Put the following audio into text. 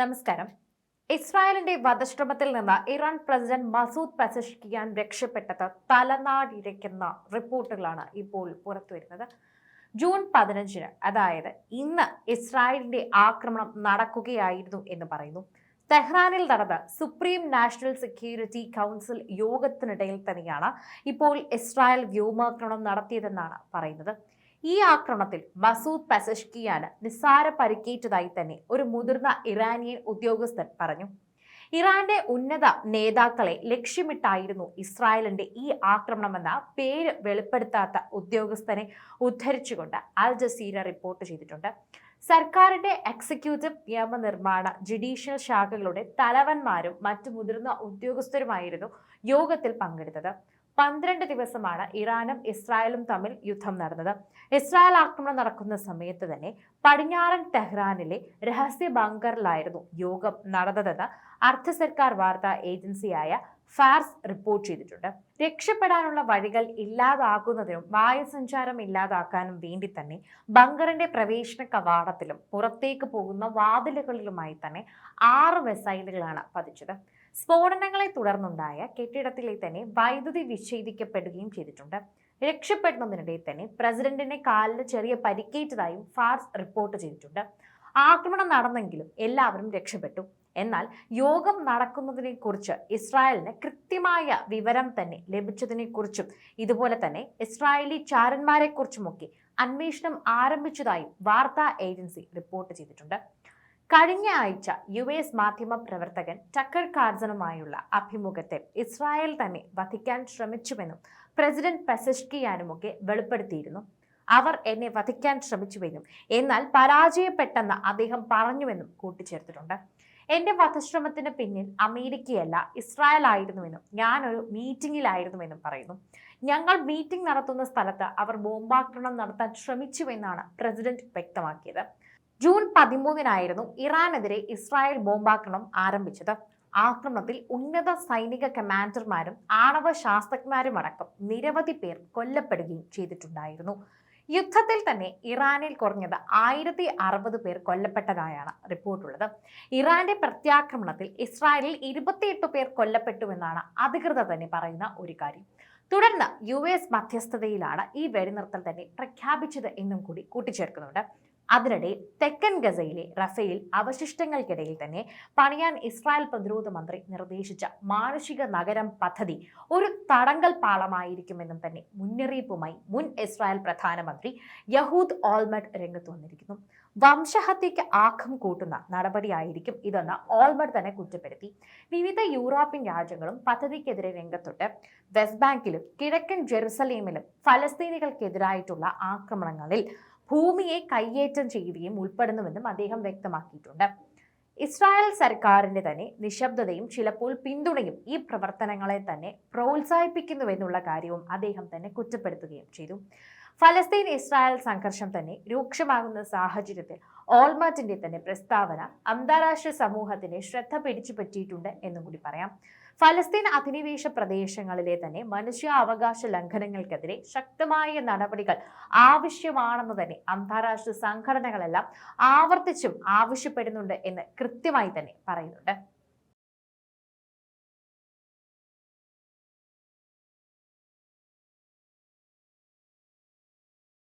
നമസ്കാരം. ഇസ്രായേലിന്റെ വധശ്രമത്തിൽ നിന്ന് ഇറാൻ പ്രസിഡന്റ് മസൂദ് പസഷ്കിയാൻ രക്ഷപ്പെട്ടത് തലനാടിരയ്ക്കുന്ന റിപ്പോർട്ടുകളാണ് ഇപ്പോൾ പുറത്തുവരുന്നത്. ജൂൺ പതിനഞ്ചിന് അതായത് ഇന്ന് ഇസ്രായേലിന്റെ ആക്രമണം നടക്കുകയായിരുന്നു എന്ന് പറയുന്നു. തെഹ്റാനിൽ നടന്ന സുപ്രീം നാഷണൽ സെക്യൂരിറ്റി കൗൺസിൽ യോഗത്തിനിടയിൽ തന്നെയാണ് ഇപ്പോൾ ഇസ്രായേൽ വ്യോമാക്രമണം നടത്തിയതെന്നാണ് പറയുന്നത്. ഈ ആക്രമണത്തിൽ മസൂദ് പസഷ്കിയാണ് നിസ്സാര പരിക്കേറ്റതായി തന്നെ ഒരു മുതിർന്ന ഇറാനിയൻ ഉദ്യോഗസ്ഥൻ പറഞ്ഞു. ഇറാന്റെ ഉന്നത നേതാക്കളെ ലക്ഷ്യമിട്ടായിരുന്നു ഇസ്രായേലിന്റെ ഈ ആക്രമണമെന്ന പേര് വെളിപ്പെടുത്താത്ത ഉദ്യോഗസ്ഥനെ ഉദ്ധരിച്ചുകൊണ്ട് അൽ ജസീര റിപ്പോർട്ട് ചെയ്തിട്ടുണ്ട്. സർക്കാരിന്റെ എക്സിക്യൂട്ടീവ് നിയമനിർമ്മാണ ജുഡീഷ്യൽ ശാഖകളുടെ തലവന്മാരും മറ്റു മുതിർന്ന ഉദ്യോഗസ്ഥരുമായിരുന്നു യോഗത്തിൽ പങ്കെടുത്തത്. പന്ത്രണ്ട് ദിവസമാണ് ഇറാനും ഇസ്രായേലും തമ്മിൽ യുദ്ധം നടന്നത്. ഇസ്രായേൽ ആക്രമണം നടക്കുന്ന സമയത്ത് തന്നെ പടിഞ്ഞാറൻ ടെഹ്റാനിലെ രഹസ്യ ബങ്കറിലായിരുന്നു യോഗം നടന്നതെന്ന് അർദ്ധ സർക്കാർ വാർത്താ ഏജൻസിയായ ഫാർസ് റിപ്പോർട്ട് ചെയ്തിട്ടുണ്ട്. രക്ഷപ്പെടാനുള്ള വഴികൾ ഇല്ലാതാക്കുന്നതിനും വായുസഞ്ചാരം ഇല്ലാതാക്കാനും വേണ്ടി തന്നെ ബങ്കറിന്റെ പ്രവേശന കവാടത്തിലും പുറത്തേക്ക് പോകുന്ന വാതിലുകളിലുമായി തന്നെ ആറ് മിസൈലുകളാണ് പതിച്ചത്. സ്ഫോടനങ്ങളെ തുടർന്നുണ്ടായ കെട്ടിടത്തിലെ തന്നെ വൈദ്യുതി വിച്ഛേദിക്കപ്പെടുകയും ചെയ്തിട്ടുണ്ട്. രക്ഷപ്പെടുന്നതിനിടെ തന്നെ പ്രസിഡന്റിനെ കാലിന് ചെറിയ പരിക്കേറ്റതായും ഫാർസ് റിപ്പോർട്ട് ചെയ്തിട്ടുണ്ട്. ആക്രമണം നടന്നെങ്കിലും എല്ലാവരും രക്ഷപ്പെട്ടു. എന്നാൽ യോഗം നടക്കുന്നതിനെ കുറിച്ച് ഇസ്രായേലിന് കൃത്യമായ വിവരം തന്നെ ലഭിച്ചതിനെ കുറിച്ചും ഇതുപോലെ തന്നെ ഇസ്രായേലി ചാരന്മാരെ കുറിച്ചുമൊക്കെ അന്വേഷണം ആരംഭിച്ചതായും വാർത്താ ഏജൻസി റിപ്പോർട്ട് ചെയ്തിട്ടുണ്ട്. കഴിഞ്ഞ ആഴ്ച യു എസ് മാധ്യമ പ്രവർത്തകൻ ടക്കർ കാർസനുമായുള്ള അഭിമുഖത്തെ ഇസ്രായേൽ തന്നെ വധിക്കാൻ ശ്രമിച്ചുവെന്നും പ്രസിഡന്റ് പെസഷ്കിയാനുമൊക്കെ വെളിപ്പെടുത്തിയിരുന്നു. അവർ എന്നെ വധിക്കാൻ ശ്രമിച്ചുവെന്നും എന്നാൽ പരാജയപ്പെട്ടെന്ന് അദ്ദേഹം പറഞ്ഞുവെന്നും കൂട്ടിച്ചേർത്തിട്ടുണ്ട്. എന്റെ വധശ്രമത്തിന് പിന്നിൽ അമേരിക്കയല്ല ഇസ്രായേൽ ആയിരുന്നുവെന്നും ഞാനൊരു മീറ്റിംഗിലായിരുന്നുവെന്നും പറയുന്നു. ഞങ്ങൾ മീറ്റിംഗ് നടത്തുന്ന സ്ഥലത്ത് അവർ ബോംബാക്രമണം നടത്താൻ ശ്രമിച്ചുവെന്നാണ് പ്രസിഡന്റ് വ്യക്തമാക്കിയത്. ജൂൺ പതിമൂന്നിനായിരുന്നു ഇറാനെതിരെ ഇസ്രായേൽ ബോംബാക്രമണം ആരംഭിച്ചത്. ആക്രമണത്തിൽ ഉന്നത സൈനിക കമാൻഡർമാരും ആണവ ശാസ്ത്രജ്ഞരും അടക്കം നിരവധി പേർ കൊല്ലപ്പെടുകയും ചെയ്തിട്ടുണ്ടായിരുന്നു. യുദ്ധത്തിൽ തന്നെ ഇറാനിൽ കുറഞ്ഞത് ആയിരത്തി അറുപത് പേർ കൊല്ലപ്പെട്ടതായാണ് റിപ്പോർട്ടുള്ളത്. ഇറാന്റെ പ്രത്യാക്രമണത്തിൽ ഇസ്രായേലിൽ ഇരുപത്തിയെട്ട് പേർ കൊല്ലപ്പെട്ടുവെന്നാണ് അധികൃതർ തന്നെ പറയുന്ന ഒരു കാര്യം. തുടർന്ന് യു എസ് മധ്യസ്ഥതയിലാണ് ഈ വെടിനിർത്തൽ തന്നെ പ്രഖ്യാപിച്ചത് എന്നും കൂടി കൂട്ടിച്ചേർക്കുന്നുണ്ട്. അതിനിടെ തെക്കൻ ഗസയിലെ റഫേൽ അവശിഷ്ടങ്ങൾക്കിടയിൽ തന്നെ പണിയാൻ ഇസ്രായേൽ പ്രതിരോധ മന്ത്രി നിർദ്ദേശിച്ച മാനുഷിക നഗരം പദ്ധതി ഒരു തടങ്കൽ പാളമായിരിക്കുമെന്നും തന്നെ മുന്നറിയിപ്പുമായി മുൻ ഇസ്രായേൽ പ്രധാനമന്ത്രി യഹൂദ് ഓൾമഡ് രംഗത്ത് വന്നിരിക്കുന്നു. വംശഹത്യയ്ക്ക് ആക്കം കൂട്ടുന്ന നടപടിയായിരിക്കും ഇതെന്ന് ഓൾമഡ് തന്നെ കുറ്റപ്പെടുത്തി. വിവിധ യൂറോപ്യൻ രാജ്യങ്ങളും പദ്ധതിക്കെതിരെ രംഗത്തൊട്ട് വെസ്റ്റ് ബാങ്കിലും കിഴക്കൻ ജെറുസലേമിലും ഫലസ്തീനികൾക്കെതിരായിട്ടുള്ള ആക്രമണങ്ങളിൽ ഭൂമിയെ കയ്യേറ്റം ചെയ്യുകയും ഉൾപ്പെടുന്നുവെന്നും അദ്ദേഹം വ്യക്തമാക്കിയിട്ടുണ്ട്. ഇസ്രായേൽ സർക്കാരിന്റെ തന്നെ നിശബ്ദതയും ചിലപ്പോൾ പിന്തുണയും ഈ പ്രവർത്തനങ്ങളെ തന്നെ പ്രോത്സാഹിപ്പിക്കുന്നുവെന്നുള്ള കാര്യവും അദ്ദേഹം തന്നെ കുറ്റപ്പെടുത്തുകയും ചെയ്തു. ഫലസ്തീൻ ഇസ്രായേൽ സംഘർഷം തന്നെ രൂക്ഷമാകുന്ന സാഹചര്യത്തിൽ ഓൾമാറ്റിന്റെ തന്നെ പ്രസ്താവന അന്താരാഷ്ട്ര സമൂഹത്തിന് ശ്രദ്ധ പിടിച്ചുപറ്റിയിട്ടുണ്ട് എന്നും കൂടി പറയാം. ഫലസ്തീൻ അധിനിവേശ പ്രദേശങ്ങളിലെ തന്നെ മനുഷ്യാവകാശ ലംഘനങ്ങൾക്കെതിരെ ശക്തമായ നടപടികൾ ആവശ്യമാണെന്ന് തന്നെ അന്താരാഷ്ട്ര സംഘടനകളെല്ലാം ആവർത്തിച്ചും ആവശ്യപ്പെടുന്നുണ്ട് എന്ന് കൃത്യമായി തന്നെ പറയുന്നുണ്ട്.